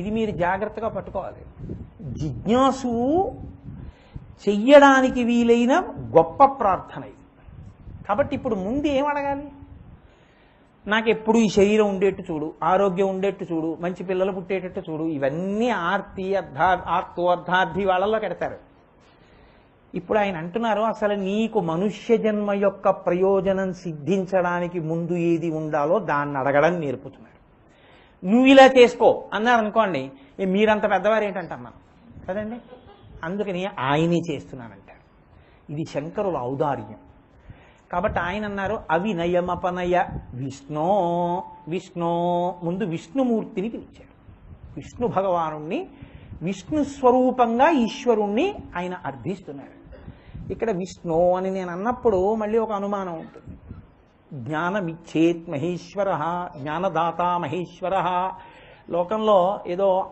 ఇది మీరు జాగ్రత్తగా పట్టుకోవాలి. జిజ్ఞాసు చెయ్యడానికి వీలైన గొప్ప ప్రార్థన ఇది. కాబట్టి ఇప్పుడు ముందు ఏం అడగాలి? నాకు ఎప్పుడు ఈ శరీరం ఉండేట్టు చూడు ఆరోగ్యం ఉండేట్టు చూడు మంచి పిల్లలు పుట్టేటట్టు చూడు ఇవన్నీ ఆర్తి అర్థా ఆర్తో అర్ధార్థి వాళ్ళలో కడతారు. ఇప్పుడు ఆయన అంటున్నారు అసలు నీకు మనుష్య జన్మ యొక్క ప్రయోజనం సిద్ధించడానికి ముందు ఏది ఉండాలో దాన్ని అడగడం నేర్పుతున్నారు నువ్వు ఇలా చేసుకో అన్నారు అనుకోండి మీరంత పెద్దవారు ఏంటంటన్నాను కదండి? అందుకని ఆయనే చేస్తున్నానంటారు ఇది శంకరుల ఔదార్యం. కాబట్టి ఆయన అన్నారు అవినయమపనయ విష్ణో విష్ణో ముందు విష్ణుమూర్తిని పిలిచారు విష్ణు భగవానుణ్ణి విష్ణు స్వరూపంగా ఈశ్వరుణ్ణి ఆయన అర్థిస్తున్నారు ఇక్కడ విష్ణు అని నేను అన్నప్పుడు మళ్ళీ ఒక అనుమానం ఉంటుంది. జ్ఞానమిచ్చేత్ మహేశ్వర జ్ఞానదాత మహేశ్వర లోకంలో ఏదో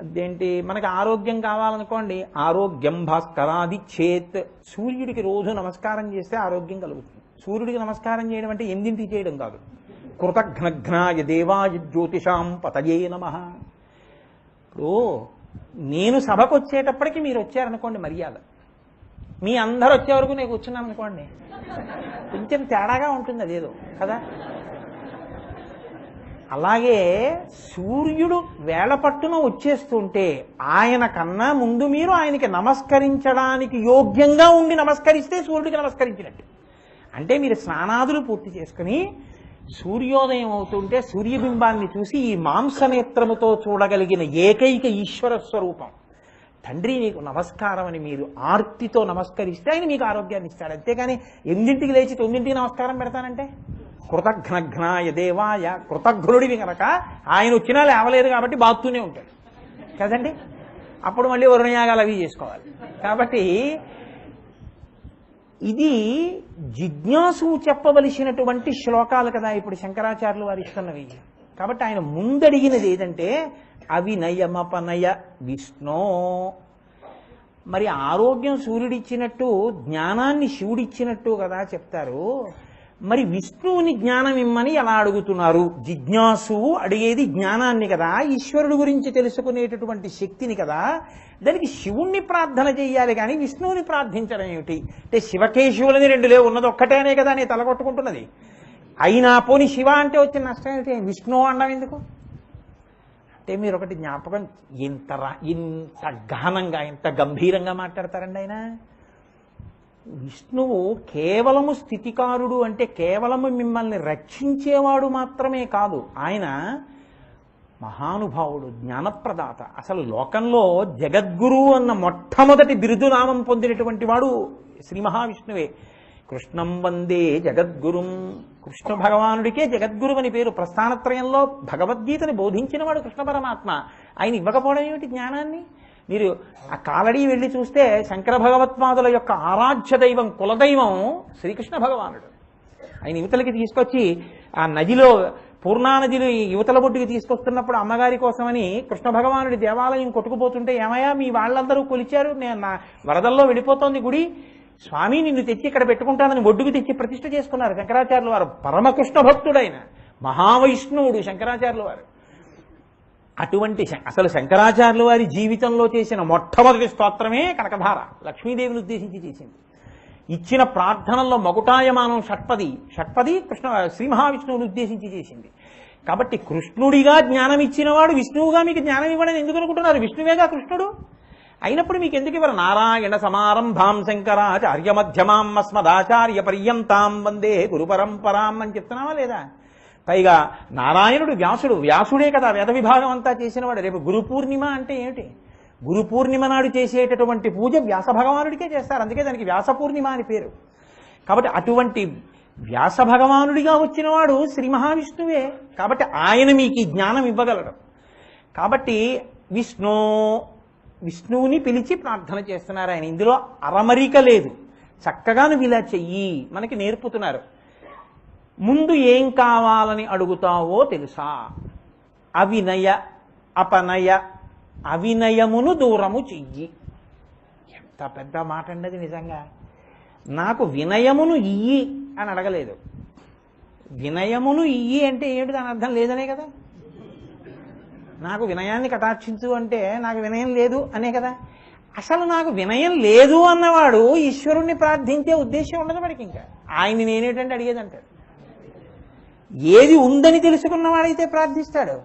అదేంటి మనకి ఆరోగ్యం కావాలనుకోండి ఆరోగ్యం భాస్కరాది చేత్ సూర్యుడికి రోజు నమస్కారం చేస్తే ఆరోగ్యం కలుగుతుంది. సూర్యుడికి నమస్కారం చేయడం అంటే ఎందింటికి చేయడం కాదు. కృతఘ్నఘ్నాయ దేవాయ జ్యోతిషాం పతయే నమ. ఇప్పుడు నేను సభకు వచ్చేటప్పటికి మీరు వచ్చారనుకోండి మర్యాద. మీ అందరు వచ్చే వరకు నేను కూర్చున్నాను అనుకోండి కొంచెం తేడాగా ఉంటుంది అదేదో కదా? అలాగే సూర్యుడు వేళ పట్టున వచ్చేస్తుంటే ఆయన కన్నా ముందు మీరు ఆయనకి నమస్కరించడానికి యోగ్యంగా ఉండి నమస్కరిస్తే సూర్యుడికి నమస్కరించినట్టు. అంటే మీరు స్నానాదులు పూర్తి చేసుకుని సూర్యోదయం అవుతుంటే సూర్యబింబాన్ని చూసి ఈ మాంసనేత్రముతో చూడగలిగిన ఏకైక ఈశ్వర స్వరూపం. తండ్రి నీకు నమస్కారం అని మీరు ఆర్తితో నమస్కరిస్తే ఆయన మీకు ఆరోగ్యాన్ని ఇస్తాడు. అంతేగాని ఎనిమిదింటికి లేచి తొమ్మిదింటికి నమస్కారం పెడతానంటే? కృతఘ్నఘ్నాయ దేవాయ కృతఘ్నుడివి కనుక ఆయన వచ్చినా లేవలేదు కాబట్టి బాగుతూనే ఉంటాడు. కదండి? అప్పుడు మళ్ళీ వరుణయాగాలు అవి చేసుకోవాలి. కాబట్టి ఇది జిజ్ఞాసు చెప్పవలసినటువంటి శ్లోకాలు కదా. ఇప్పుడు శంకరాచార్యులు వారు ఇస్తున్నవి కాబట్టి ఆయన ముందడిగినది ఏదంటే అవినయమపనయ విష్ణో. మరి ఆరోగ్యం సూర్యుడిచ్చినట్టు జ్ఞానాన్ని శివుడిచ్చినట్టు కదా చెప్తారు. మరి విష్ణువుని జ్ఞానం ఇమ్మని ఎలా అడుగుతున్నారు? జిజ్ఞాసు అడిగేది జ్ఞానాన్ని కదా ఈశ్వరుడు గురించి తెలుసుకునేటటువంటి శక్తిని కదా. దానికి శివుణ్ణి ప్రార్థన చేయాలి కానీ విష్ణువుని ప్రార్థించడం ఏమిటి? అంటే శివకేశవులని రెండు లేవు ఉన్నది ఒక్కటేనే కదా నేను తలగొట్టుకుంటున్నది అయినా పోని శివ అంటే వచ్చిన నష్టం ఏమిటి? విష్ణువు అనడం ఎందుకు? అంటే మీరు ఒకటి జ్ఞాపకం ఇంత ఇంత ఘనంగా ఇంత గంభీరంగా మాట్లాడతారండి ఆయన? విష్ణువు కేవలము స్థితికారుడు అంటే కేవలము మిమ్మల్ని రక్షించేవాడు మాత్రమే కాదు. ఆయన మహానుభావుడు జ్ఞానప్రదాత. అసలు లోకంలో జగద్గురు అన్న మొట్టమొదటి బిరుదునామం పొందినటువంటి వాడు శ్రీ మహావిష్ణువే. కృష్ణం వందే జగద్గురుం. కృష్ణ భగవానుడికే జగద్గురు అని పేరు. ప్రస్థానత్రయంలో భగవద్గీతని బోధించినవాడు కృష్ణ పరమాత్మ. ఆయన ఇవ్వకపోవడం ఏమిటి జ్ఞానాన్ని? మీరు ఆ కాలడీ వెళ్ళి చూస్తే శంకర భగవత్పాదుల యొక్క ఆరాధ్య దైవం కులదైవం శ్రీకృష్ణ భగవానుడు. ఆయన యువతలకి తీసుకొచ్చి ఆ నదిలో పూర్ణా నదిని యువతల బొడ్డుకి తీసుకొస్తున్నప్పుడు అమ్మగారి కోసమని కృష్ణ భగవానుడి దేవాలయం కొట్టుకుపోతుంటే ఏమయ్యా మీ వాళ్ళందరూ కొలిచారు నేను నా వరదల్లో వెళ్ళిపోతోంది గుడి. స్వామి నిన్ను తెచ్చి ఇక్కడ పెట్టుకుంటానని ఒడ్డుకు తెచ్చి ప్రతిష్ట చేసుకున్నారు శంకరాచార్యుల వారు. పరమకృష్ణ భక్తుడైన మహావైష్ణవుడు శంకరాచార్యుల వారు. అటువంటి శం- అసలు శంకరాచార్యుల వారి జీవితంలో చేసిన మొట్టమొదటి స్తోత్రమే కనకధార. లక్ష్మీదేవిని ఉద్దేశించి చేసింది. ఇచ్చిన ప్రార్థనల్లో మగుటాయమానం షట్పది. షట్పది కృష్ణ శ్రీ మహావిష్ణువుని ఉద్దేశించి చేసింది. కాబట్టి కృష్ణుడిగా జ్ఞానం ఇచ్చినవాడు విష్ణువుగా మీకు జ్ఞానం ఇవ్వడని ఎందుకు అనుకుంటున్నారు? విష్ణువేగా కృష్ణుడు? అయినప్పుడు మీకు ఎందుకు ఇవ్వరు నారాయణ సమారంభాం శంకరాచార్య మధ్యమాం అస్మదాచార్య పర్యంతాం వందే గురు పరంపరాం అని చెప్తున్నావా లేదా? పైగా నారాయణుడు వ్యాసుడు వ్యాసుడే కదా వేద విభాగం అంతా చేసినవాడు. రేపు గురు పూర్ణిమ అంటే ఏమిటి? గురు పూర్ణిమ నాడు చేసేటటువంటి పూజ వ్యాస భగవానుడికే చేస్తారు. అందుకే దానికి వ్యాస పూర్ణిమ అని పేరు. కాబట్టి అటువంటి వ్యాస భగవానుడిగా వచ్చినవాడు శ్రీ మహావిష్ణువే. కాబట్టి ఆయన మీకు ఈ జ్ఞానం ఇవ్వగలడు. కాబట్టి విష్ణు విష్ణువుని పిలిచి ప్రార్థన చేస్తున్నారు ఆయన. ఇందులో అరమరిక లేదు. చక్కగా నువ్వు ఇలా చెయ్యి. మనకి నేర్పుతున్నారు. ముందు ఏం కావాలని అడుగుతావో తెలుసా? అవినయ అపనయ అవినయమును దూరము చెయ్యి. ఎంత పెద్ద మాట అండి నిజంగా. నాకు వినయమును ఇయ్యి అని అడగలేదు. వినయమును ఇయ్యి అంటే ఏమిటి? దాని అర్థం లేదనే కదా. నాకు వినయాన్ని కటాక్షించు అంటే నాకు వినయం లేదు అనే కదా? అసలు నాకు వినయం లేదు అన్నవాడు ఈశ్వరుణ్ణి ప్రార్థించే ఉద్దేశం ఉండదు వాడికి ఇంకా. ఆయన్ని నేనేటంటే అడిగేది అంటాడు ఏది ఉందని తెలుసుకున్నవాడైతే ప్రార్థిస్తాడు.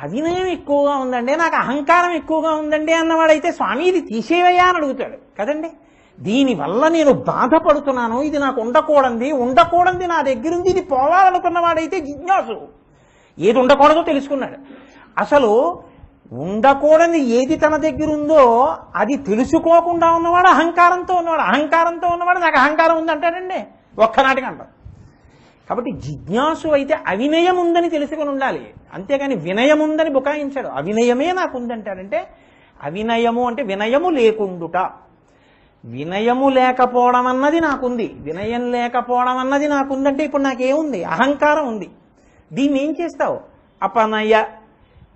అవినయం ఎక్కువగా ఉందండి నాకు అహంకారం ఎక్కువగా ఉందండి అన్నవాడైతే స్వామి ఇది తీసేవయ్యా అని అడుగుతాడు. కదండి? దీనివల్ల నేను బాధపడుతున్నాను ఇది నాకు ఉండకూడంది ఉండకూడంది నా దగ్గరుంది ఇది పోవాలనుకున్నవాడైతే జిజ్ఞాసు. ఏది ఉండకూడదో తెలుసుకున్నాడు. అసలు ఉండకూడని ఏది తన దగ్గర ఉందో అది తెలుసుకోకుండా ఉన్నవాడు అహంకారంతో ఉన్నవాడు అహంకారంతో ఉన్నవాడు నాకు అహంకారం ఉందంటాడండి. ఒక్కనాటికి అంటాం. కాబట్టి జిజ్ఞాసు అయితే అవినయం ఉందని తెలుసుకొని ఉండాలి. అంతేగాని వినయం ఉందని బుకాయించాడు. అవినయమే నాకు ఉందంటాడంటే అవినయము అంటే వినయము లేకుండుట. వినయము లేకపోవడం అన్నది నాకుంది. వినయం లేకపోవడం అన్నది నాకుందంటే ఇప్పుడు నాకేముంది? అహంకారం ఉంది. దీన్ని ఏం చేస్తావు? అపనయ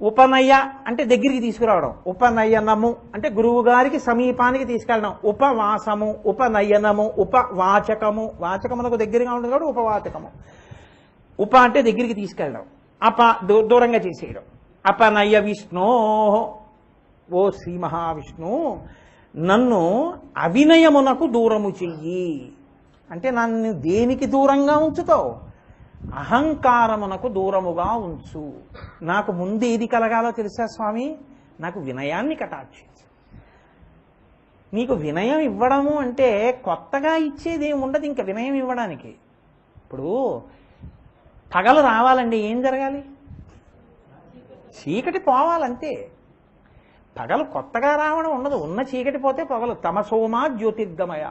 ఉపనయ అంటే దగ్గరికి తీసుకురావడం. ఉపనయనము అంటే గురువు గారికి సమీపానికి తీసుకెళ్ళడం. ఉపవాసము ఉపనయనము ఉపవాచకము. వాచకములకు దగ్గరగా ఉంటుంది కాబట్టి ఉపవాచకము. ఉప అంటే దగ్గరికి తీసుకెళ్ళడం. అప దూ- దూరంగా చేసేయడం. అపనయ విష్ణు. ఓ శ్రీ మహావిష్ణు నన్ను అవినయమునకు దూరము చెయ్యి. అంటే నన్ను దేనికి దూరంగా ఉంచుతావు? అహంకారమునకు దూరముగా ఉంచు. నాకు ముందు ఏది కలగాలో తెలుసా స్వామి? నాకు వినయాన్ని కటాక్షించు. నీకు వినయం ఇవ్వడము అంటే కొత్తగా ఇచ్చేది ఏమి ఉండదు ఇంకా వినయం ఇవ్వడానికి. ఇప్పుడు పగలు రావాలండి ఏం జరగాలి? చీకటి పోవాలంతే. పగలు కొత్తగా రావడం ఉండదు ఉన్న చీకటి పోతే పగలు. తమసోమా జ్యోతిర్గమయ.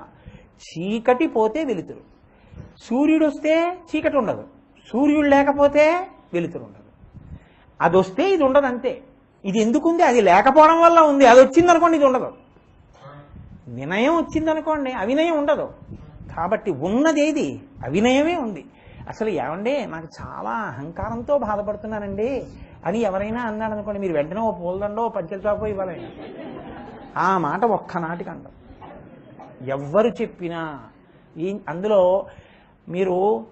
చీకటి పోతే వెలుతురు. సూర్యుడు వస్తే చీకటి ఉండదు. సూర్యుడు లేకపోతే వెలుతురు ఉండదు. అది వస్తే ఇది ఉండదు అంతే. ఇది ఎందుకుంది? అది లేకపోవడం వల్ల ఉంది. అది వచ్చింది అనుకోండి ఇది ఉండదు. వినయం వచ్చిందనుకోండి అవినయం ఉండదు. కాబట్టి ఉన్నదేది అవినయమే ఉంది. అసలు ఏమండి నాకు చాలా అహంకారంతో బాధపడుతున్నానండి అని ఎవరైనా అన్నాడు అనుకోండి మీరు వెంటనే ఓ పూలదండో ఓ పంచల చాపో ఆ మాట ఒక్కనాటికి అంటాం ఎవ్వరు చెప్పినా ఈ అందులో మీరు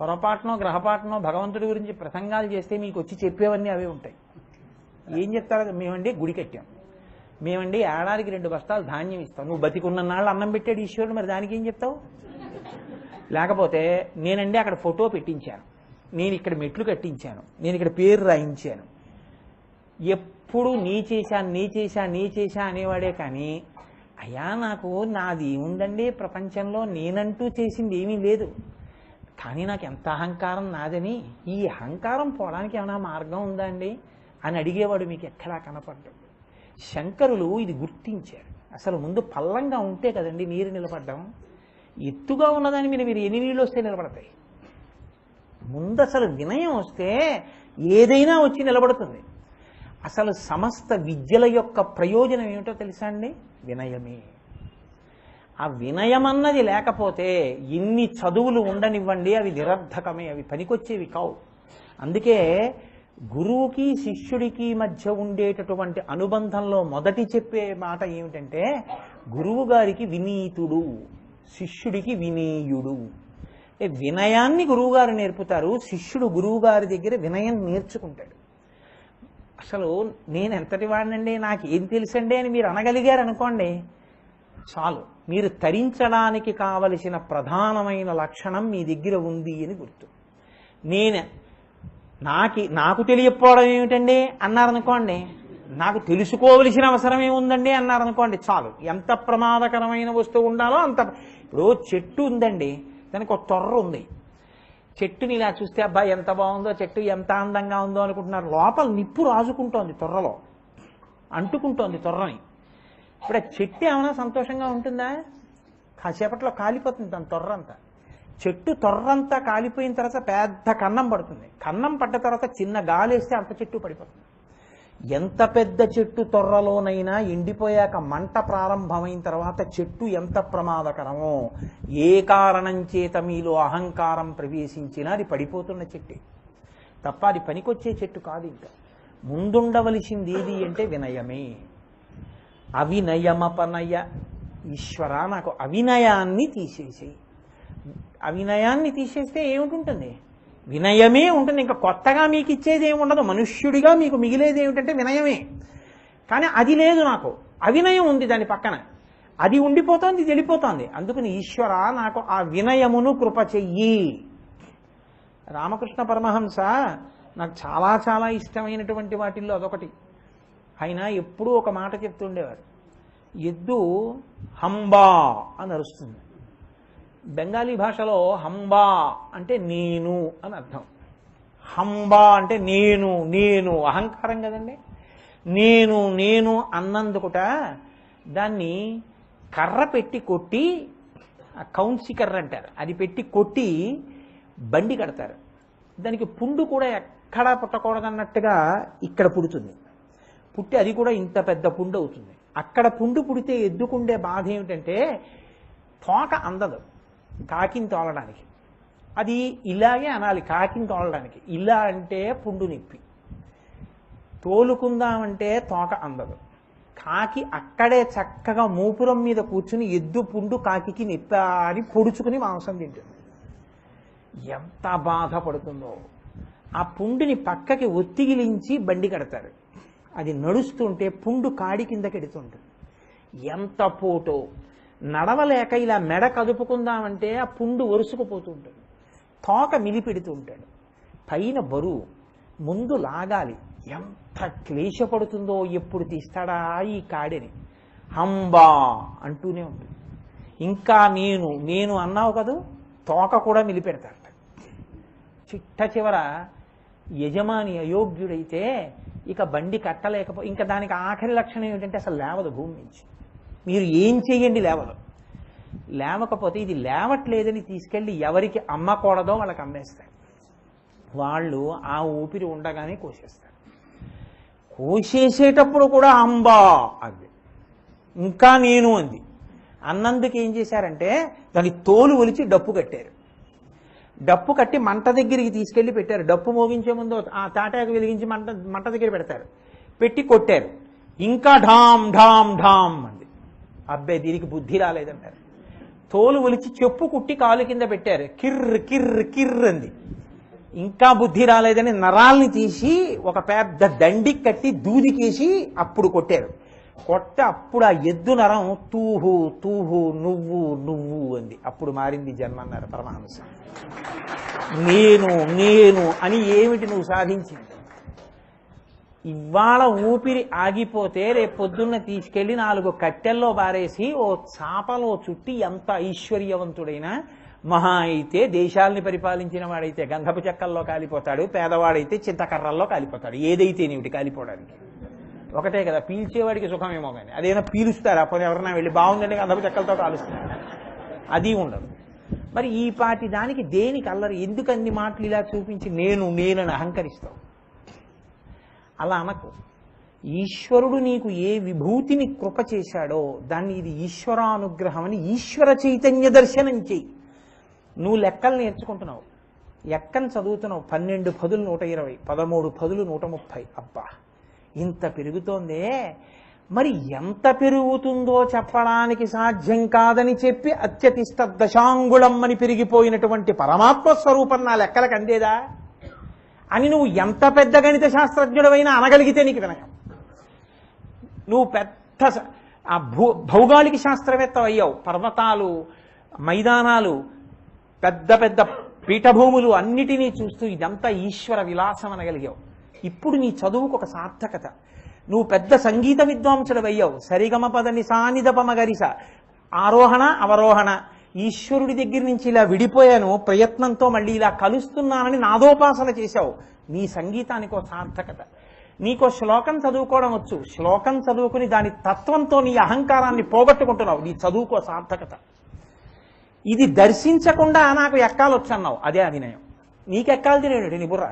పొరపాటునో గ్రహపాటునో భగవంతుడి గురించి ప్రసంగాలు చేస్తే మీకు వచ్చి చెప్పేవన్నీ అవే ఉంటాయి. ఏం చెప్తారు? మేమండి గుడి కట్టాం. మేమండి ఏడాదికి రెండు బస్తాలు ధాన్యం ఇస్తాం. నువ్వు బతికున్న నాళ్ళు అన్నం పెట్టాడు ఈశ్వరుడు మరి దానికి ఏం చెప్తావు? లేకపోతే నేనండి అక్కడ ఫోటో పెట్టించాను. నేను ఇక్కడ మెట్లు కట్టించాను. నేను ఇక్కడ పేరు రాయించాను. ఎప్పుడు నీ చేశా నీ చేశా నీ చేశా అనేవాడే కానీ అయ్యా నాకు నాది ఉందండి ప్రపంచంలో నేనంటూ చేసింది ఏమీ లేదు. కానీ నాకు ఎంత అహంకారం నాదని ఈ అహంకారం పోవడానికి ఏమైనా మార్గం ఉందా అండి అని అడిగేవాడు మీకు ఎక్కడా కనపడ్డాడు. శంకరులు ఇది గుర్తించారు. అసలు ముందు పల్లంగా ఉంటే కదండి నీరు నిలబడ్డం? ఎత్తుగా ఉన్నదాని మీద మీరు ఎన్ని నీళ్ళు వస్తే నిలబడతాయి? ముందు అసలు వినయం వస్తే ఏదైనా వచ్చి నిలబడుతుంది. అసలు సమస్త విద్యల యొక్క ప్రయోజనం ఏమిటో తెలుసా అండి? వినయమే. ఆ వినయం అన్నది లేకపోతే ఎన్ని చదువులు ఉండనివ్వండి అవి నిరర్ధకమే అవి పనికొచ్చేవి కావు. అందుకే గురువుకి శిష్యుడికి మధ్య ఉండేటటువంటి అనుబంధంలో మొదటి చెప్పే మాట ఏమిటంటే గురువు గారికి వినీతుడు శిష్యుడికి వినీయుడు. వినయాన్ని గురువుగారు నేర్పుతారు శిష్యుడు గురువుగారి దగ్గర వినయం నేర్చుకుంటాడు. అసలు నేను ఎంతటి వాడినండి నాకు ఏం తెలుసండి అని మీరు అనగలిగారు అనుకోండి చాలు. మీరు తరించడానికి కావలసిన ప్రధానమైన లక్షణం మీ దగ్గర ఉంది అని గుర్తు. నేను నాకి నాకు తెలియకపోవడం ఏమిటండి? అన్నారనుకోండి. నాకు తెలుసుకోవలసిన అవసరం ఏముందండి? అన్నారనుకోండి. చాలు. ఎంత ప్రమాదకరమైన వస్తువు ఉండాలో అంత. ఇప్పుడు చెట్టు ఉందండి. దానికి ఒక తొర్ర ఉంది. చెట్టుని ఇలా చూస్తే అబ్బాయి ఎంత బాగుందో చెట్టు ఎంత అందంగా ఉందో అనుకుంటున్నారు. లోపల నిప్పు రాజుకుంటోంది తొర్రలో. అంటుకుంటోంది తొర్రని. ఇప్పుడు ఆ చెట్టు ఏమైనా సంతోషంగా ఉంటుందా? కాసేపట్లో కాలిపోతుంది దాని తొర్రంతా. చెట్టు తొర్రంతా కాలిపోయిన తర్వాత పెద్ద కన్నం పడుతుంది. కన్నం పడ్డ తర్వాత చిన్న గాలి వేస్తే అంత చెట్టు పడిపోతుంది. ఎంత పెద్ద చెట్టు తొర్రలోనైనా ఎండిపోయాక మంట ప్రారంభమైన తర్వాత చెట్టు ఎంత ప్రమాదకరమో ఏ కారణం చేత మీలో అహంకారం ప్రవేశించినా అది పడిపోతున్న చెట్టే. తప్ప అది పనికొచ్చే చెట్టు కాదు ఇంకా. ముందుండవలసింది ఏది అంటే వినయమే. అవినయమపనయ ఈశ్వర నాకు అవినయాన్ని తీసేసేయి. అవినయాన్ని తీసేస్తే ఏమిటి ఉంటుంది వినయమే ఉంటుంది. ఇంకా కొత్తగా మీకు ఇచ్చేది ఏమి ఉండదు. మనుష్యుడిగా మీకు మిగిలేది ఏమిటంటే వినయమే. కానీ అది లేదు నాకు. అవినయం ఉంది దాని పక్కన. అది ఉండిపోతోంది ఇది వెళ్ళిపోతోంది. అందుకని ఈశ్వర నాకు ఆ వినయమును కృప చెయ్యి. రామకృష్ణ పరమహంస నాకు చాలా చాలా ఇష్టమైనటువంటి వాటిల్లో అదొకటి. ఆయన ఎప్పుడూ ఒక మాట చెప్తుండేవారు ఎద్దు హంబా అని అరుస్తుంది. బెంగాలీ భాషలో హంబా అంటే నేను అని అర్థం. హంబా అంటే నేను నేను అహంకారం కదండి. నేను నేను అన్నందుకుట దాన్ని కర్ర పెట్టి కొట్టి ఆ కౌన్సి కర్ర అంటారు. అది పెట్టి కొట్టి బండి కడతారు. దానికి పుండు కూడా ఎక్కడా పుట్టకూడదన్నట్టుగా ఇక్కడ పుడుతుంది. పుట్టి అది కూడా ఇంత పెద్ద పుండు అవుతుంది. అక్కడ పుండు పుడితే ఎద్దుకుండే బాధ ఏమిటంటే తోక అందదు కాకిని తోలడానికి. అది ఇలాగే అనాలి కాకిని తోలడానికి. ఇలా అంటే పుండు నిప్పి. తోలుకుందామంటే తోక అందదు. కాకి అక్కడే చక్కగా మూపురం మీద కూర్చుని ఎద్దు పుండు కాకికి నిప్ప అని పొడుచుకుని మాంసం తింటుంది. ఎంత బాధపడుతుందో. ఆ పుండుని పక్కకి ఒత్తిగిలించి బండి కడతారు. అది నడుస్తుంటే పుండు కాడి కిందకి ఎంత పోటో. నడవలేక ఇలా మెడ కదుపుకుందామంటే ఆ పుండు ఒరుసుకుపోతుంటాడు తోక మిలిపెడుతుంటాడు. పైన బరువు. ముందు లాగాలి. ఎంత క్లేశపడుతుందో ఎప్పుడు తీస్తాడా ఈ కాడిని. హంబా అంటూనే ఉంటుంది. ఇంకా నేను నేను అన్నావు కదా? తోక కూడా మిలిపెడతాడట చిట్ట చివర యజమాని అయోగ్యుడైతే ఇక బండి కట్టలేకపో ఇంకా దానికి ఆఖరి లక్షణం ఏమిటంటే అసలు లేవదు భూమి నుంచి. మీరు ఏం చేయండి లేవదు. లేవకపోతే ఇది లేవట్లేదని తీసుకెళ్ళి ఎవరికి అమ్మకూడదో వాళ్ళకి అమ్మేస్తారు. వాళ్ళు ఆ ఊపిరి ఉండగానే కోసేస్తారు. కోసేసేటప్పుడు కూడా అంబా అంది. ఇంకా నేను అంది. అన్నందుకు ఏం చేశారంటే దాని తోలు ఒలిచి డప్పు కట్టారు. డప్పు కట్టి మంట దగ్గరికి తీసుకెళ్ళి పెట్టారు. డప్పు మోగించే ముందు ఆ తాటాకు వెలిగించి మంట మంట దగ్గర పెడతారు. పెట్టి కొట్టారు. ఇంకా ఢామ్ ఢామ్ ఢామ్ అంది. అబ్బాయి దీనికి బుద్ధి రాలేదంటారు తోలు ఒలిచి చెప్పు కుట్టి కాలు కింద పెట్టారు. కిర్ర్ కిర్ర్ కిర్ర్ అంది. ఇంకా బుద్ధి రాలేదని నరాల్ని తీసి ఒక పెద్ద దండి కట్టి దూదికేసి అప్పుడు కొట్టారు. కొట్ట అప్పుడు ఆ ఎద్దు నరం తూహు తూహు నువ్వు నువ్వు అంది. అప్పుడు మారింది జన్మ అన్నారు పరమహంస. నేను నేను అని ఏమిటి నువ్వు సాధించింది? ఇవాళ ఊపిరి ఆగిపోతే రేపు పొద్దున్న తీసుకెళ్ళి నాలుగు కట్టెల్లో బారేసి ఓ చాపలో చుట్టి ఎంత ఐశ్వర్యవంతుడైనా మహా అయితే దేశాల్ని పరిపాలించిన వాడైతే గంధపు చెక్కల్లో కాలిపోతాడు పేదవాడైతే చింతకర్రల్లో కాలిపోతాడు ఏదైతే నీవిటి కాలిపోవడానికి? ఒకటే కదా పీల్చేవాడికి సుఖమేమో కానీ. అదేమైనా పీలుస్తారా? అప్పుడు ఎవరైనా వెళ్ళి బాగుందండి అందరూ చెక్కలతో కాలుస్తారు. అది ఉండదు. మరి ఈ పాటి దానికి దేనికి అల్లరి? ఎందుకు అన్ని మాటలు ఇలా చూపించి నేను నేనని అహంకరిస్తావు? అలా అనకు. ఈశ్వరుడు నీకు ఏ విభూతిని కృప చేశాడో దాన్ని ఇది ఈశ్వరానుగ్రహం అని ఈశ్వర చైతన్య దర్శనం చేయి. నువ్వు లెక్కలు నేర్చుకుంటున్నావు. ఎక్కని చదువుతున్నావు? పన్నెండు పదులు నూట ఇరవై పదమూడు పదులు నూట ముప్పై. అబ్బా! ఇంత పెరుగుతోందే. మరి ఎంత పెరుగుతుందో చెప్పడానికి సాధ్యం కాదని చెప్పి అత్యతిష్ట దశాంగుళం అని పెరిగిపోయినటువంటి పరమాత్మ స్వరూపం నా లెక్కలకు అందేదా? అని నువ్వు ఎంత పెద్ద గణిత శాస్త్రజ్ఞుడవైనా అనగలిగితే నీకు వినయం నువ్వు పెద్ద ఆ భూ భౌగోళిక శాస్త్రవేత్త అయ్యావు. పర్వతాలు మైదానాలు పెద్ద పెద్ద పీఠభూములు అన్నిటినీ చూస్తూ ఇదంతా ఈశ్వర విలాసం అనగలిగావు. ఇప్పుడు నీ చదువుకు ఒక సార్థకత. నువ్వు పెద్ద సంగీత విద్వాంసుడు అయ్యావు సరిగమ పదని సానిదపమ గరిస ఆరోహణ అవరోహణ. ఈశ్వరుడి దగ్గర నుంచి ఇలా విడిపోయాను. ప్రయత్నంతో మళ్ళీ ఇలా కలుస్తున్నానని నాదోపాసన చేశావు. నీ సంగీతానికి ఒక సార్థకత. నీకో శ్లోకం చదువుకోవడం వచ్చు. శ్లోకం చదువుకుని దాని తత్వంతో నీ అహంకారాన్ని పోగొట్టుకుంటున్నావు. నీ చదువుకో సార్థకత. ఇది దర్శించకుండా నాకు ఎక్కాలొచ్చన్నావు. అదే అధినయం నీకు ఎక్కాలి తినేడు నీ బుర్ర.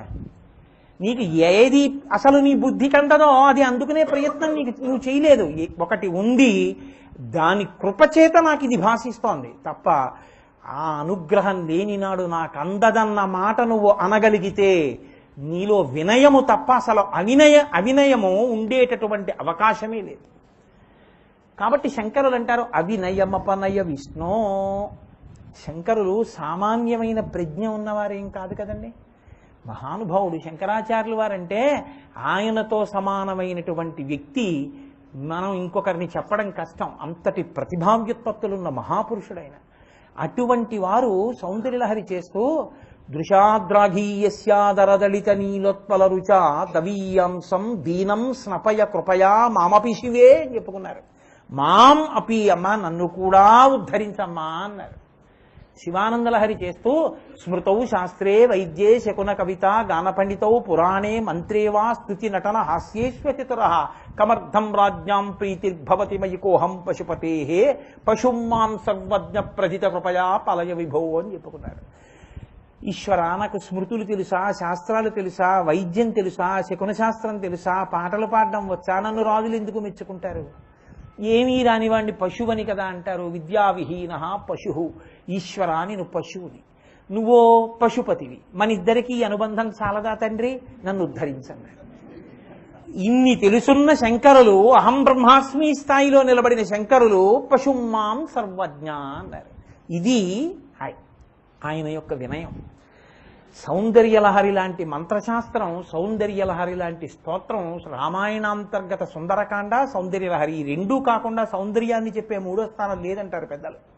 నీకు ఏది అసలు నీ బుద్ధి కంటదో అది అందుకునే ప్రయత్నం నీకు నువ్వు చేయలేదు. ఒకటి ఉంది దాని కృపచేత నాకు ఇది భాషిస్తోంది. తప్ప ఆ అనుగ్రహం లేని నాడు నాకు అందదన్న మాట నువ్వు అనగలిగితే నీలో వినయము తప్ప అసలు అవినయ అవినయము ఉండేటటువంటి అవకాశమే లేదు. కాబట్టి శంకరులు అంటారు అవినయమపనయ విష్ణు. శంకరులు సామాన్యమైన ప్రజ్ఞ ఉన్నవారేం కాదు కదండి. మహానుభావుడు శంకరాచార్యులు వారంటే ఆయనతో సమానమైనటువంటి వ్యక్తి మనం ఇంకొకరిని చెప్పడం కష్టం. అంతటి ప్రతిభావ్యుత్పత్తులున్న మహాపురుషుడైన. అటువంటి వారు సౌందర్యలహరి చేస్తూ దృశాద్రాఘీయస్యాదరదళిత నీలోత్పల రుచ దవీయాంసం దీనం స్నపయ కృపయా మామపి శివే అని చెప్పుకున్నారు. మాం అపి అమ్మ నన్ను కూడా ఉద్ధరించమ్మా అన్నారు. శివానందలహరి చేస్తూ స్మృతౌ శాస్త్రే వైద్యే శకున కవిత గాన పండితౌ పురాణే మంత్రేవా స్థుతి నటన హాస్యేశ్వచతుర కమర్థం రాజ్యాం ప్రీతిర్భవతి మయి కోహం పశుపతే. పశుం మాం సర్వజ్ఞ ప్రజిత కృపయా పలయ విభో అని చెప్పుకున్నాడు ఈశ్వర నాకు స్మృతులు తెలుసా శాస్త్రాలు తెలుసా వైద్యం తెలుసా శకున శాస్త్రం తెలుసా పాటలు పాడడం వచ్చా నన్ను రాజులు ఎందుకు మెచ్చుకుంటారు? ఏమీ రానివాణ్ణి పశువని కదా అంటారు విద్యావిహీన పశు. ఈశ్వరా నేను పశువుని నువ్వో పశుపతివి. మన ఇద్దరికీ ఈ అనుబంధం చాలదా తండ్రి? నన్ను ఉద్ధరించన్నాడు ఇన్ని తెలుసున్న శంకరులు అహం బ్రహ్మాస్మి స్థాయిలో నిలబడిన శంకరులు పశుమాం సర్వజ్ఞ అన్నారు. ఇది ఆయన యొక్క వినయం. సౌందర్యలహరి లాంటి మంత్రశాస్త్రం సౌందర్యలహరి లాంటి స్తోత్రం రామాయణాంతర్గత సుందరకాండ సౌందర్యలహరి ఈ రెండూ కాకుండా సౌందర్యాన్ని చెప్పే మూడో స్థానం లేదంటారు పెద్దలు.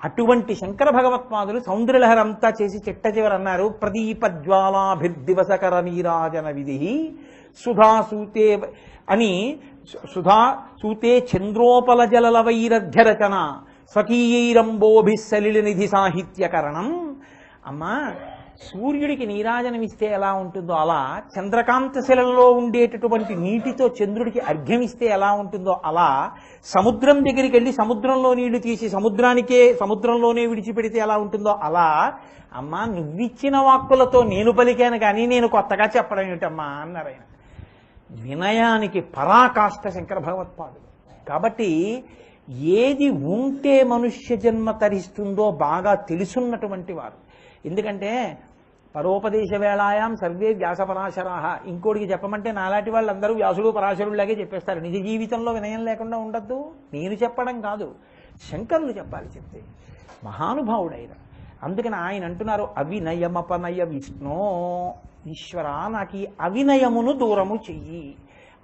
అటువంటి శంకర భగవత్పాదులు సౌందర్యలహరంతా చేసి చిట్ట చివరన్నారు ప్రదీప జ్వాలాభిర్దివసకర నీరాజన విధి. సుధా సూతే అని సుధా సూతే చంద్రోపల జలల వైరధ్యరచన స్వకీయైరంబోభి సలిల నిధి సాహిత్యకరణం అమ్మా సూర్యుడికి నీరాజనం ఇస్తే ఎలా ఉంటుందో అలా చంద్రకాంత శిలలో ఉండేటటువంటి నీటితో చంద్రుడికి అర్ఘ్యం ఇస్తే ఎలా ఉంటుందో అలా సముద్రం దగ్గరికి వెళ్ళి సముద్రంలో నీళ్ళు తీసి సముద్రానికే సముద్రంలోనే విడిచిపెడితే ఎలా ఉంటుందో అలా అమ్మా నువ్విచ్చిన వాక్కులతో నేను పలికాను కానీ నేను కొత్తగా చెప్పడం ఏమిటమ్మా అన్నారు ఆయన. వినయానికి పరాకాష్ట శంకర భగవత్పాదులు కాబట్టి ఏది ఉంటే మనుష్య జన్మ తరిస్తుందో బాగా తెలుసున్నటువంటి వారు. ఎందుకంటే పరోపదేశ వేళాయాం సర్వే వ్యాస పరాశరాహ ఇంకోటికి చెప్పమంటే నాలాంటి వాళ్ళందరూ వ్యాసుడు పరాశరులాగే చెప్పేస్తారు. నిజ జీవితంలో వినయం లేకుండా ఉండద్దు. నేను చెప్పడం కాదు. శంకరులు చెప్పాలి చెప్తే. మహానుభావుడైన. అందుకని ఆయన అంటున్నారు అవినయమపనయ విష్ణో ఈశ్వర నాకు ఈ అవినయమును దూరము చెయ్యి.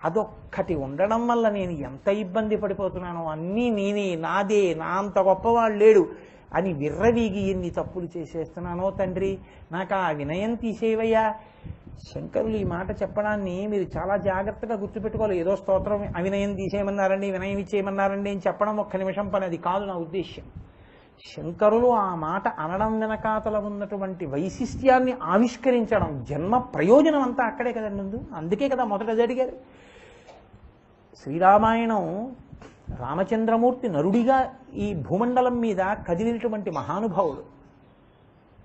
అదొక్కటి ఉండడం వల్ల నేను ఎంత ఇబ్బంది పడిపోతున్నానో అన్నీ నేనే నాదే నా అంత గొప్పవాడు లేడు. అని విర్రవీగి ఎన్ని తప్పులు చేసేస్తున్నానో తండ్రి. నాకు ఆ వినయం తీసేవయ్యా. శంకరులు ఈ మాట చెప్పడాన్ని మీరు చాలా జాగ్రత్తగా గుర్తుపెట్టుకోవాలి. ఏదో స్తోత్రం అవినయం తీసేయమన్నారండి వినయం ఇచ్చేయమన్నారండి అని చెప్పడం ఒక్క నిమిషం పని. అది కాదు నా ఉద్దేశ్యం. శంకరులు ఆ మాట అనడం వెనకాతల ఉన్నటువంటి వైశిష్ట్యాన్ని ఆవిష్కరించడం జన్మ ప్రయోజనం అంతా అక్కడే కదండి ముందు. అందుకే కదా మొదట జరిగారు శ్రీరామాయణం రామచంద్రమూర్తి నరుడిగా ఈ భూమండలం మీద కదిలినటువంటి మహానుభావుడు.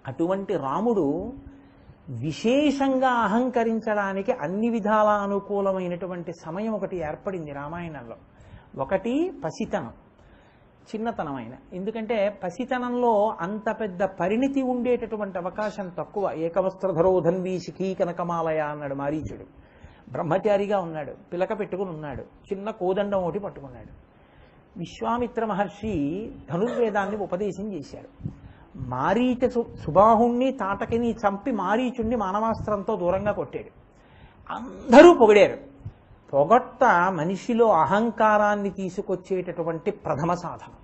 అటువంటి రాముడు విశేషంగా అహంకరించడానికి అన్ని విధాల అనుకూలమైనటువంటి సమయం ఒకటి ఏర్పడింది రామాయణంలో. ఒకటి పసితనం. చిన్నతనమైన. ఎందుకంటే పసితనంలో అంత పెద్ద పరిణితి ఉండేటటువంటి అవకాశం తక్కువ. ఏకవస్త్రధరో ధన్వీ కనకమాలయ అన్నాడు మారీచుడు. బ్రహ్మచారిగా ఉన్నాడు. పిలక పెట్టుకుని ఉన్నాడు. చిన్న కోదండం ఒకటి పట్టుకున్నాడు. విశ్వామిత్ర మహర్షి ధనుర్వేదాన్ని ఉపదేశం చేశాడు. మారీచ సుబాహుణ్ణి తాటకిని చంపి మారీచుణ్ణి మానవాస్త్రంతో దూరంగా కొట్టాడు. అందరూ పొగిడారు. పొగట్ట మనిషిలో అహంకారాన్ని తీసుకొచ్చేటటువంటి ప్రథమ సాధనం.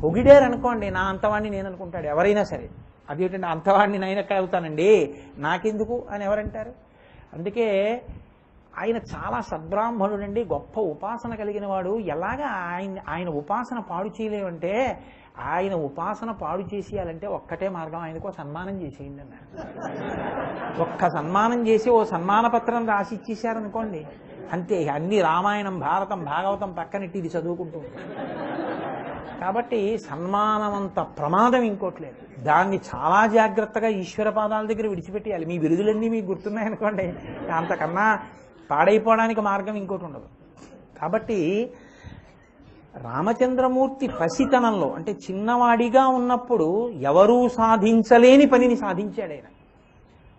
పొగిడారనుకోండి నా అంతవాణ్ణి నేను అనుకుంటాడు. ఎవరైనా సరే. అదేంటంటే అంతవాణ్ణి నేను ఎక్కడ అవుతానండి నాకెందుకు అని ఎవరంటారు? అందుకే ఆయన చాలా సద్బ్రాహ్మణుడండి గొప్ప ఉపాసన కలిగిన వాడు ఎలాగా ఆయన ఆయన ఉపాసన పాడు చేయలేమంటే ఆయన ఉపాసన పాడు చేసేయాలంటే ఒక్కటే మార్గం ఆయనకు సన్మానం చేసేయండి అన్నారు. ఒక్క సన్మానం చేసి ఓ సన్మాన పత్రం రాసి ఇచ్చేసారనుకోండి అంతే అన్ని రామాయణం భారతం భాగవతం పక్కనెట్టి ఇది చదువుకుంటూ కాబట్టి సన్మానం అంత ప్రమాదం ఇంకోట్లేదు దాన్ని చాలా జాగ్రత్తగా ఈశ్వర పాదాల దగ్గర విడిచిపెట్టేయాలి. మీ బిరుదులన్నీ మీకు గుర్తున్నాయనుకోండి. అంతకన్నా పాడైపోవడానికి మార్గం ఇంకోటి ఉండదు. కాబట్టి రామచంద్రమూర్తి పసితనంలో అంటే చిన్నవాడిగా ఉన్నప్పుడు ఎవరూ సాధించలేని పనిని సాధించాడు ఆయన.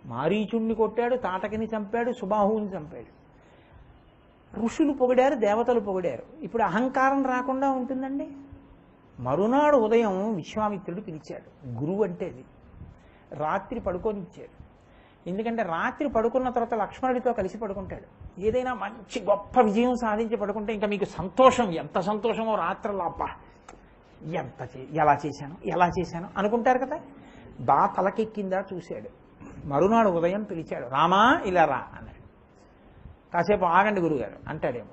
మారీచుణ్ణి కొట్టాడు తాటకిని చంపాడు సుబాహువుని చంపాడు. ఋషులు పొగిడారు దేవతలు పొగిడారు. ఇప్పుడు అహంకారం రాకుండా ఉంటుందండి? మరునాడు ఉదయం విశ్వామిత్రుడు పిలిచాడు గురువు అంటే అది రాత్రి పడుకొనిచ్చాడు. ఎందుకంటే రాత్రి పడుకున్న తర్వాత లక్ష్మణుడితో కలిసి పడుకుంటాడు. ఏదైనా మంచి గొప్ప విజయం సాధించి పడుకుంటే ఇంకా మీకు సంతోషం ఎంత సంతోషమో రాత్రుల్లో అబ్బా ఎంత ఎలా చేశాను ఎలా చేశాను అనుకుంటారు కదా? బా తలకెక్కిందా చూశాడు. మరునాడు ఉదయం పిలిచాడు రామా ఇలా రా అన్నాడు. కాసేపు ఆగండి గురుగారు అంటాడేమో.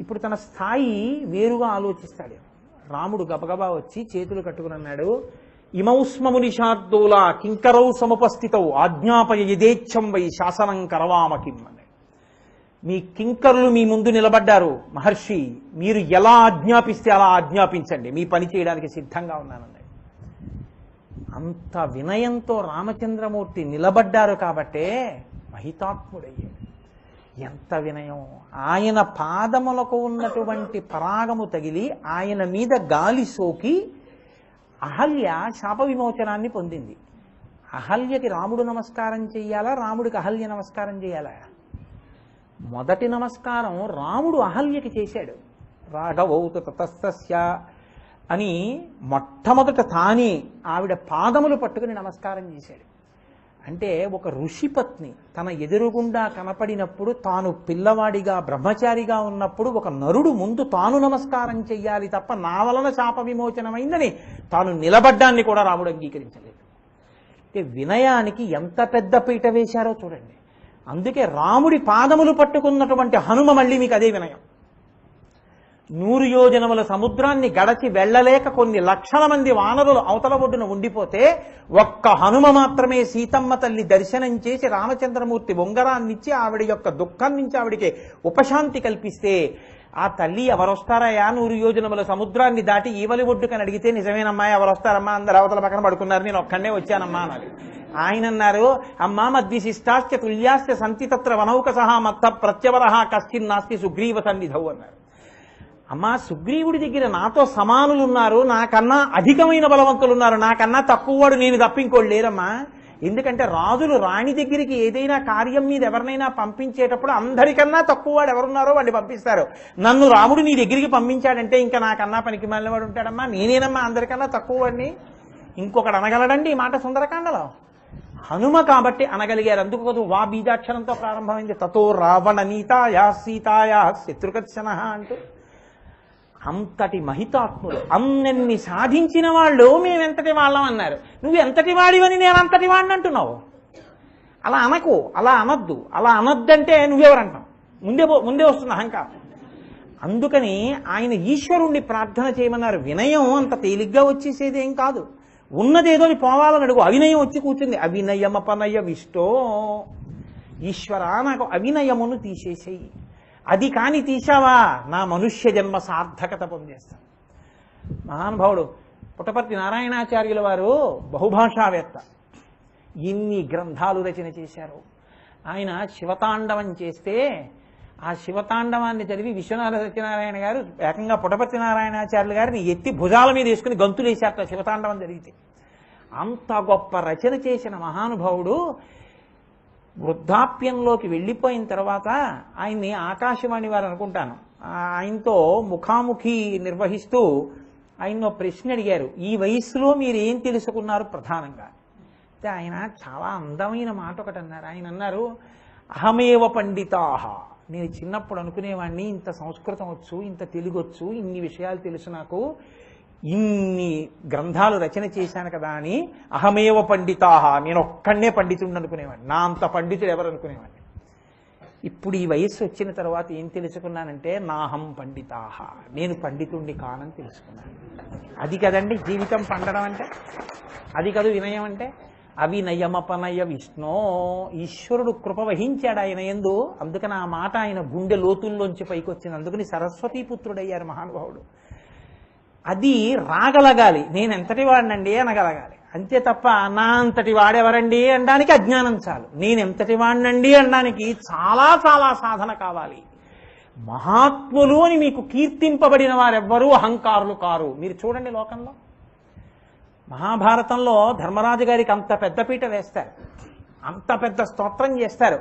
ఇప్పుడు తన స్థాయి వేరుగా ఆలోచిస్తాడేమో. రాముడు గబగబా వచ్చి చేతులు కట్టుకుని అన్నాడు ఇమౌస్మము కింకరౌ సముపస్థితౌ ఆజ్ఞాపయ యథేచ్ఛం వై శాసనం కరవామకిం అన్నాడు మీ కింకరులు మీ ముందు నిలబడ్డారు. మహర్షి మీరు ఎలా ఆజ్ఞాపిస్తే అలా ఆజ్ఞాపించండి. మీ పని చేయడానికి సిద్ధంగా ఉన్నానండి. అంత వినయంతో రామచంద్రమూర్తి నిలబడ్డారు కాబట్టే మహితాత్ముడయ్యాడు. ఎంత వినయం. ఆయన పాదములకు ఉన్నటువంటి పరాగము తగిలి ఆయన మీద గాలి సోకి అహల్య శాప విమోచనాన్ని పొందింది. అహల్యకి రాముడు నమస్కారం చేయాలా రాముడికి అహల్య నమస్కారం చేయాలా మొదటి నమస్కారం రాముడు అహల్యకి చేశాడు. రాఘవౌత తతస్తస్య అని మొట్టమొదట తానే ఆవిడ పాదములు పట్టుకుని నమస్కారం చేశాడు. అంటే ఒక ఋషిపత్ని తన ఎదురుగుండా కనపడినప్పుడు తాను పిల్లవాడిగా బ్రహ్మచారిగా ఉన్నప్పుడు ఒక నరుడు ముందు తాను నమస్కారం చెయ్యాలి తప్ప నా వలన శాప విమోచనమైందని తాను నిలబడ్డాన్ని కూడా రాముడు అంగీకరించలేదు. అంటే వినయానికి ఎంత పెద్ద పీట వేశారో చూడండి. అందుకే రాముడి పాదములు పట్టుకున్నటువంటి హనుమ మళ్ళీ మీకు అదే వినయం. నూరు యోజనముల సముద్రాన్ని గడచి వెళ్ళలేక కొన్ని లక్షల మంది వానరులు అవతల ఒడ్డున ఉండిపోతే ఒక్క హనుమ మాత్రమే సీతమ్మ తల్లి దర్శనం చేసి రామచంద్రమూర్తి ఉంగరాన్నిచ్చి ఆవిడ యొక్క దుఃఖం నుంచి ఆవిడికి ఉపశాంతి కల్పిస్తే ఆ తల్లి ఎవరొస్తారయ్యా? నూరు యోజనముల సముద్రాన్ని దాటి ఈవలి ఒడ్డుకని అడిగితే నిజమేనమ్మా ఎవరొస్తారమ్మా? అందరు అవతల పక్కన పడుకున్నారు నేను ఒక్కడే వచ్చానమ్మా అన్నది ఆయన అన్నారు అమ్మా మద్విశిష్టాశ్చ తుల్యాశ్చ సంతి తత్ర వనౌక సహా మత్త ప్రత్యవర కశ్చిన్నాస్తి సుగ్రీవ సన్నిధౌ అన్నారు. అమ్మా సుగ్రీవుడి దగ్గర నాతో సమానులు ఉన్నారు నాకన్నా అధికమైన బలవంతులు ఉన్నారు నాకన్నా తక్కువవాడు నేను తప్ప లేరమ్మా. ఎందుకంటే రాజులు రాణి దగ్గరికి ఏదైనా కార్యం మీద ఎవరినైనా పంపించేటప్పుడు అందరికన్నా తక్కువ వాడు ఎవరున్నారో వాడిని పంపిస్తారు. నన్ను రాముడు నీ దగ్గరికి పంపించాడంటే ఇంకా నాకన్నా పనికి వాడు ఉంటాడమ్మా. నేనేనమ్మా అందరికన్నా తక్కువ వాడిని ఇంకొకడు అనగలడండి ఈ మాట సుందరకాండలో. హనుమ కాబట్టి అనగలిగారు. అందుకు కదా వా బీజాక్షరంతో ప్రారంభమైంది. తతో రావణ నీతాయా సీతాయా శత్రుకర్షణ అంటూ. అంతటి మహితాత్ములు అన్నెన్ని సాధించిన వాళ్ళు మేమెంతటి వాళ్ళం అన్నారు. నువ్వు ఎంతటి వాడివని నేను అంతటి వాడిని అంటున్నావు? అలా అనకు అలా అనద్దు. అలా అనద్దంటే నువ్వెవరంటావు? ముందే పో- ముందే వస్తుంది అహంకారం. అందుకని ఆయన ఈశ్వరుణ్ణి ప్రార్థన చేయమన్నారు. వినయం అంత తేలిగ్గా వచ్చేసేది ఏం కాదు. ఉన్నదేదో అని పోవాలని అడుగు. అవినయం వచ్చి కూర్చుంది. అవినయమపనయ విష్టో ఈశ్వర నాకు అవినయమును తీసేసేయి. అది కాని తీశావా? నా మనుష్య జన్మ సార్థకత పొందేస్తాను మహానుభావుడు పుట్టపర్తి నారాయణాచార్యుల వారు బహుభాషావేత్త. ఇన్ని గ్రంథాలు రచన చేశారు. ఆయన శివతాండవం చేస్తే ఆ శివతాండవాన్ని చదివి విశ్వనాథ సత్యనారాయణ గారు ఏకంగా పుటపర్తి నారాయణాచార్యులు గారిని ఎత్తి భుజాల మీద వేసుకుని గంతులేశారు శివతాండవం జరిగితే. అంత గొప్ప రచన చేసిన మహానుభావుడు వృద్ధాప్యంలోకి వెళ్ళిపోయిన తర్వాత ఆయన్ని ఆకాశవాణి వారు అనుకుంటాను. ఆయనతో ముఖాముఖి నిర్వహిస్తూ ఆయన ప్రశ్న అడిగారు. ఈ వయస్సులో మీరు ఏం తెలుసుకున్నారు ప్రధానంగా? అయితే ఆయన చాలా అందమైన మాట ఒకటి అన్నారు. ఆయన అన్నారు అహమేవ పండితాహ. నేను చిన్నప్పుడు అనుకునేవాడిని ఇంత సంస్కృతం వచ్చు ఇంత తెలుగు వచ్చు ఇన్ని విషయాలు తెలుసు నాకు. ఇన్ని గ్రంథాలు రచన చేశాను కదా అని అహమేవ పండితాహ నేను ఒక్కడనే పండితుడు అనుకునేవాడిని నా అంత పండితుడు ఎవరు అనుకునేవాడిని? ఇప్పుడు ఈ వయస్సు వచ్చిన తర్వాత ఏం తెలుసుకున్నానంటే నాహం పండితాహ. నేను పండితుణ్ణి కానని తెలుసుకున్నాను. అది కదండి జీవితం పండడం అంటే? అది కదు వినయం అంటే? అవినయమపనయ విష్ణో ఈశ్వరుడు కృప వహించాడు ఆయన ఎందు. అందుకని ఆ మాట ఆయన గుండె లోతుల్లోంచి పైకి వచ్చింది అందుకని సరస్వతీపుత్రుడయ్యారు మహానుభావుడు. అది రాగలగాలి. నేను ఎంతటి వాడినండి అనగలగాలి. అంతే తప్ప నా అంతటి వాడెవరండి అనడానికి అజ్ఞానం చాలు. నేను ఎంతటి వాడినండి అనడానికి చాలా చాలా సాధన కావాలి. మహాత్ములు అని మీకు కీర్తింపబడిన వారెవ్వరూ అహంకారులు కారు. మీరు చూడండి లోకంలో. మహాభారతంలో ధర్మరాజు గారికి అంత పెద్ద పీట వేస్తారు. అంత పెద్ద స్తోత్రం చేస్తారు.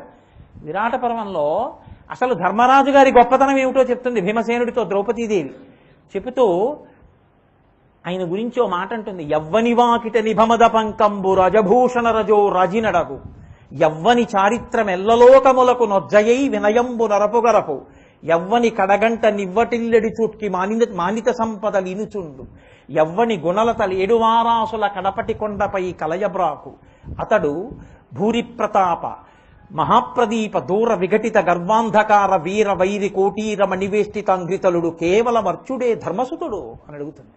విరాట పర్వంలో అసలు ధర్మరాజు గారి గొప్పతనం ఏమిటో చెప్తుంది భీమసేనుడితో ద్రౌపదీదేవి. చెబుతూ ఆయన గురించి ఓ మాట అంటుంది ఎవ్వని వాకిట నిభమద పంకంబు రజభూషణ రజో రజినడగు. ఎవ్వని చారిత్రమెల్లలోకములకు నొజ్జయై వినయంబు నరపుగరపు. ఎవ్వని కడగంట నివ్వటిల్లెడి చుట్కి మానిత మానిత సంపద లినుచుండు ఎవ్వని గుణలతలు ఏడువారాసుల కడపటి కొండపై కలయబ్రాకు. అతడు భూరిప్రతాప మహాప్రదీప దూర విఘటిత గర్వాంధకార వీర వైరి కోటీర మణివేష్టితాంఘ్రితలుడు కేవలం అర్చుడే ధర్మసుతుడు అని అడుగుతుంది.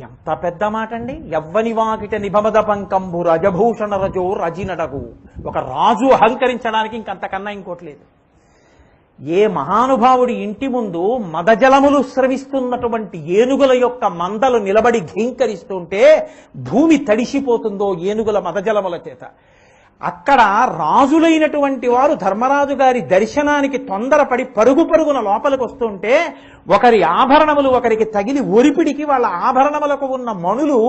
ఎంత పెద్ద మాట అండి ఎవ్వని వాకిట నిభమద పంకంబు రజభూషణ రజో రజినడగు. ఒక రాజు అహంకరించడానికి ఇంకంతకన్నా ఇంకోటి లేదు. ఏ మహానుభావుడి ఇంటి ముందు మదజలములు స్రవిస్తున్నటువంటి ఏనుగుల యొక్క మందలు నిలబడి ఘీంకరిస్తుంటే భూమి తడిసిపోతుందో ఏనుగుల మదజలముల చేత. అక్కడ రాజులైనటువంటి వారు ధర్మరాజు గారి దర్శనానికి తొందరపడి పరుగు పరుగున లోపలికి వస్తుంటే ఒకరి ఆభరణములు ఒకరికి తగిలి ఒరిపిడికి వాళ్ళ ఆభరణములకు ఉన్న మణులు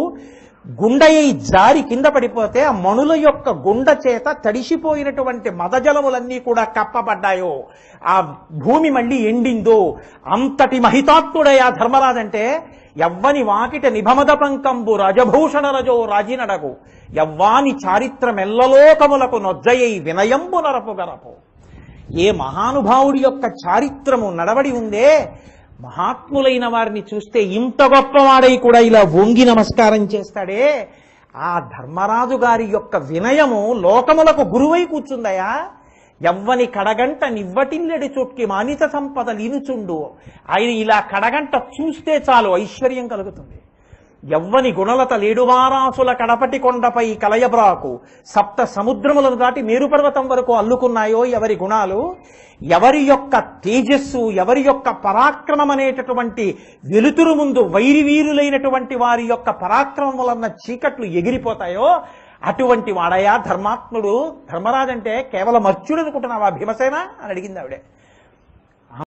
గుండయి జారి కింద పడిపోతే ఆ మణుల యొక్క గుండ చేత తడిసిపోయినటువంటి మదజలములన్నీ కూడా కప్పబడ్డాయో ఆ భూమి మళ్ళీ ఎండిందో అంతటి మహితాత్ముడై ఆ ధర్మరాజంటే ఎవ్వని వాకిట నిభమద పంకంబు రజభూషణ రజో రాజినడగు. ఎవ్వాని చారిత్రమెల్లలోకములకు నొజ్జయై వినయంబు నరపు గరపు ఏ మహానుభావుడి యొక్క చారిత్రము నడవడి ఉందే మహాత్ములైన వారిని చూస్తే ఇంత గొప్పవాడై కూడా ఇలా వంగి నమస్కారం చేస్తాడే. ఆ ధర్మరాజు గారి యొక్క వినయము లోకములకు గురువై కూర్చుందయా? ఎవ్వని కడగంట నివ్వటిల్లెడి చుట్కి మానిత సంపద లీనుచుండు. ఆయన ఇలా కడగంట చూస్తే చాలు ఐశ్వర్యం కలుగుతుంది. ఎవ్వని గుణలత లేడువారాసుల కడపటి కొండపై కలయబ్రాకు సప్త సముద్రములను దాటి మేరుపర్వతం వరకు అల్లుకున్నాయో ఎవరి గుణాలు? ఎవరి యొక్క తేజస్సు ఎవరి యొక్క పరాక్రమం అనేటటువంటి వెలుతురు ముందు వైరివీరులైనటువంటి వారి యొక్క పరాక్రమములన్న చీకట్లు ఎగిరిపోతాయో అటువంటి వాడయా ధర్మాత్ముడు. ధర్మరాజంటే కేవలం అర్చుడు అనుకుంటున్నావా? భీమసేన? అని అడిగింది ఆవిడే.